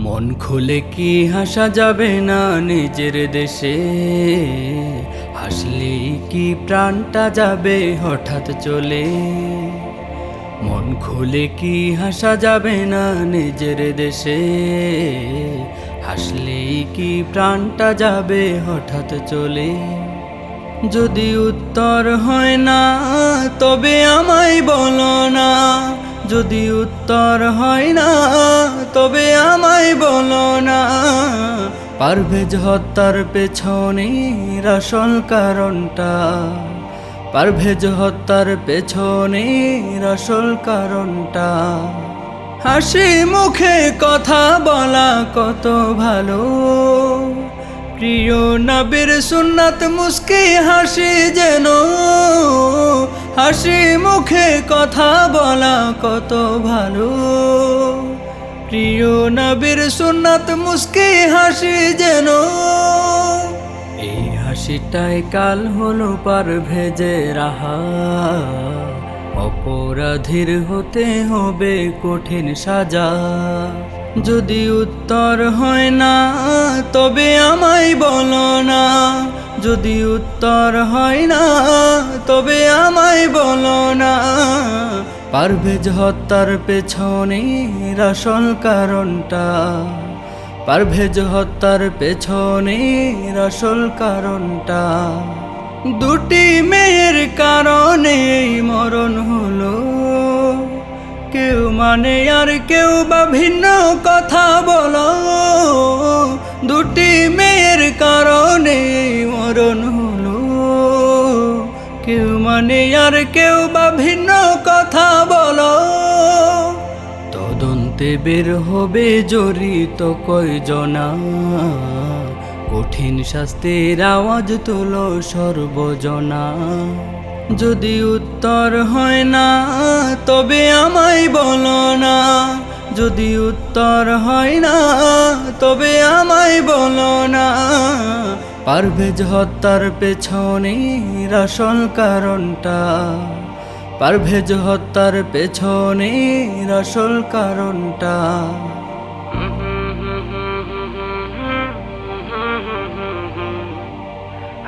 মন খুলে কি হাসা যাবে না নিজের দেশে? হাসলেই কি প্রাণটা যাবে হঠাৎ চলে? মন খুলে কি হাসা যাবে না নিজের দেশে? হাসলেই কি প্রাণটা যাবে হঠাৎ চলে? যদি উত্তর হয় না, তবে আমায় বলো যদি উত্তর হয় না, তবে আমায় বলো না। পারভেজ হত্যার পেছনে আসল কারণটা। পারভেজ হত্যার পেছনে আসল কারণটা। হাসি মুখে কথা বলা কত ভালো। প্রিয় নবীর সুন্নাত মুস্কি হাসি যেন, হাসি মুখে কথা বলা কত ভালো। প্রিয় নবীর সুন্নাত মুস্কি হাসি যেন, এই হাসিটাই কাল হলো পার ভেজে রাহা। অপরাধীর হতে হবে কঠিন সাজা। যদি উত্তর হয় না, তবে আমায় বলো না। যদি উত্তর হয় না, তবে আমায় বলো না। পারভেজ হত্যার পেছনে আসল কারণটা। পারভেজ হত্যার পেছনে আসল কারণটা। দুটি মেয়ের কারণে মরণ হলো। কেউ মানে আর কেউ বা ভিন্ন কথা বলো। দুটি মেয়ের কারণে মরণ হলো। কেউ মানে আর কেউ বা ভিন্ন কথা বলো। তদন্তে বের হবে জড়িত কয়জনা। কঠিন শাস্তির আওয়াজ তোলো সর্বজনা। যদি উত্তর হয় না, তবে আমায় বলো না। যদি উত্তর হয় না, তবে আমায় বলো না। পারভেজ হত্যার পেছনে আসল কারণটা। পারভেজ হত্যার পেছনে আসল কারণটা।